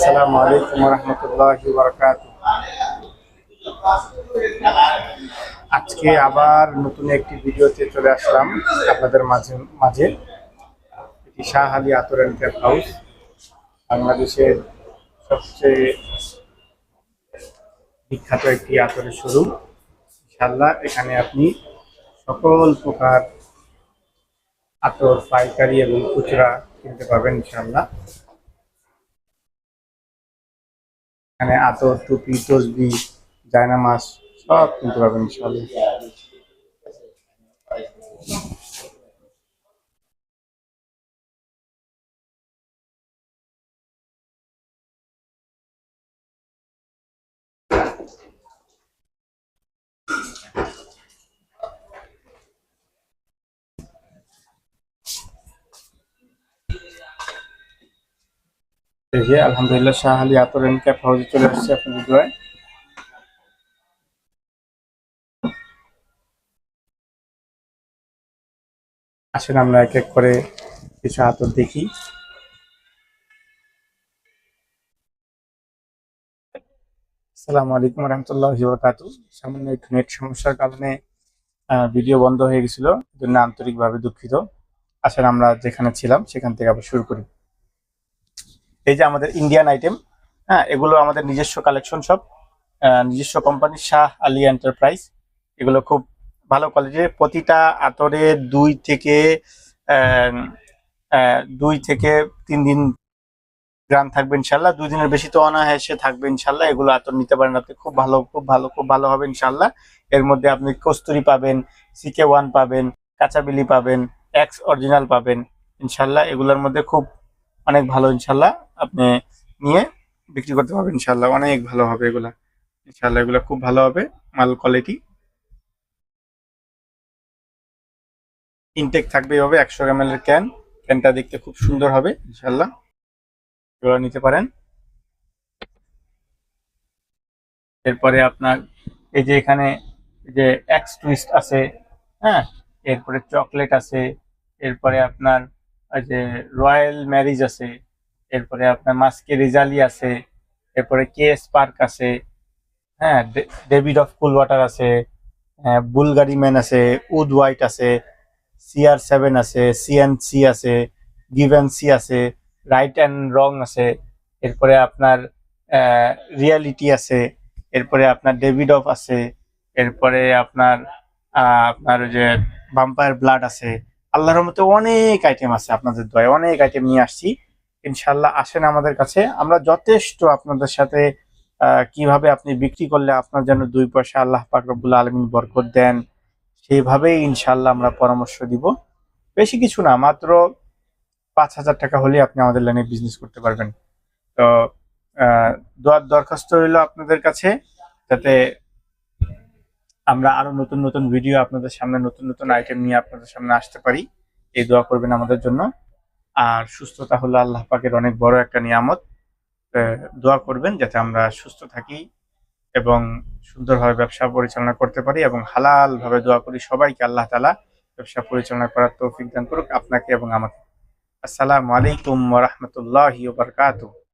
আসসালামু আলাইকুম রহমতুল্লাহ বারকাত আজকে আবার নতুন একটি ভিডিওতে চলে আসলাম আপনাদের মাঝে মাঝে। এটি শাহ আলী আতর ক্যাপ হাউস বাংলাদেশের সবচেয়ে বিখ্যাত একটি আতরের শোরুম। ইনশাল্লাহ এখানে আপনি সকল প্রকার আতর, পাইকারি এবং খুচরা কিনতে পারবেন ইনশাল্লাহ এখানে আতর টুপি তসবি জায়নামাজ সব কিনতে পারবেন ইনশাল্লাহ যে আলহামদুলিল্লাহ, শাহ আলী আতর এন্ড ক্যাপ হাউসে চলে আসছে আপনাদের দোয়ায় আসেন, আমরা এক এক করে কিছু আতর দেখি। আসসালামু আলাইকুম রহমতুল্লাহ বরকাতু সামান্য একটু নেট সমস্যার কারণে ভিডিও বন্ধ হয়ে গেছিল। জন্য আন্তরিকভাবে দুঃখিত। আসেন, আমরা যেখানে ছিলাম, সেখান থেকে আবার শুরু করি। এই যে আমাদের ইন্ডিয়ান আইটেম হ্যাঁ এগুলো আমাদের নিজস্ব কালেকশন সব নিজস্ব কোম্পানি শাহ আলী এন্টারপ্রাইজ এগুলো খুব ভালো কোয়ালিটির প্রতিটা আতরে দুই থেকে দুই থেকে তিন দিন গ্রাম থাকবে ইনশাল্লাহ। দুই দিনের বেশি তো অনায়াসে থাকবে ইনশাল্লাহ। এগুলো আতর নিতে পারেন আপনি। খুব ভালো খুব ভালো খুব ভালো হবে ইনশাল্লাহ। এর মধ্যে আপনি কস্তুরি পাবেন সিকে ওয়ান পাবেন, কাঁচাবিলি পাবেন এক্স অরিজিনাল পাবেন। ইনশাল্লাহ এগুলোর মধ্যে খুব অনেক ভালো ইনশাল্লাহ। আপনি নিয়ে বিক্রি করতে পারবেন ইনশাল্লাহ অনেক ভালো হবে এগুলা। ইনশাল্লাহ এগুলো খুব ভালো হবে, মাল কোয়ালিটি ইনটেক থাকবে এভাবে, একশো এম এর ক্যান ক্যানটা দেখতে খুব সুন্দর হবে ইনশাল্লাহ এগুলো নিতে পারেন। এরপরে আপনার এই যে এখানে যে এক্স টুইস্ট আছে হ্যাঁ? এরপরে চকলেট আছে, এরপরে আপনার যে রয়্যাল ম্যারিজ আছে। এরপরে আপনার মাস্কে রেজালি আছে এরপরে কে এস পার্ক আছে হ্যাঁ ডেভিড অফ কুল ওয়াটার আছে হ্যাঁ, বুলগারি ম্যান আছে উড হোয়াইট আছে সিআর সেভেন আছে সিএনসি আছে গিভেন সি আছে রাইট অ্যান্ড রং আছে এরপরে আপনার রিয়ালিটি আছে এরপরে আপনার ডেভিড অফ আছে এরপরে আপনার আপনার ওই যে বাম্পায়ার ব্লাড আছে আল্লাহর মতো অনেক আইটেম আছে আপনাদের দয়ে অনেক আইটেম নিয়ে আসছি। ইনশাল্লাহ আসেন আমাদের কাছে। আমরা যথেষ্ট আপনাদের সাথে কীভাবে আপনি বিক্রি করলে আপনার জন্য দুই পয়সা আল্লাহ পাক আলমিন বরকত দেন, সেইভাবেই ইনশাল্লাহ আমরা পরামর্শ দিব। বেশি কিছু না, মাত্র পাঁচ হাজার টাকা হলে আপনি আমাদের লাইনে বিজনেস করতে পারবেন। তো দোয়ার দরখাস্ত রইল আপনাদের কাছে, যাতে আমরা আরও নতুন নতুন ভিডিও আপনাদের সামনে, নতুন নতুন আইটেম নিয়ে আপনাদের সামনে আসতে পারি। এই দোয়া করবেন আমাদের জন্য। আর সুস্থতা হলো আল্লাহ পাকের অনেক বড় একটা নিয়ামত। দোয়া করবেন যাতে আমরা সুস্থ থাকি এবং সুন্দরভাবে ব্যবসা পরিচালনা করতে পারি এবং হালালভাবে দোয়া করি সবাইকে আল্লাহ তালা ব্যবসা পরিচালনা করার তৌফিক দান করুক আপনাকে এবং আমাকে। আসসালামু আলাইকুম রহমতুল্লাহ বারকাতুম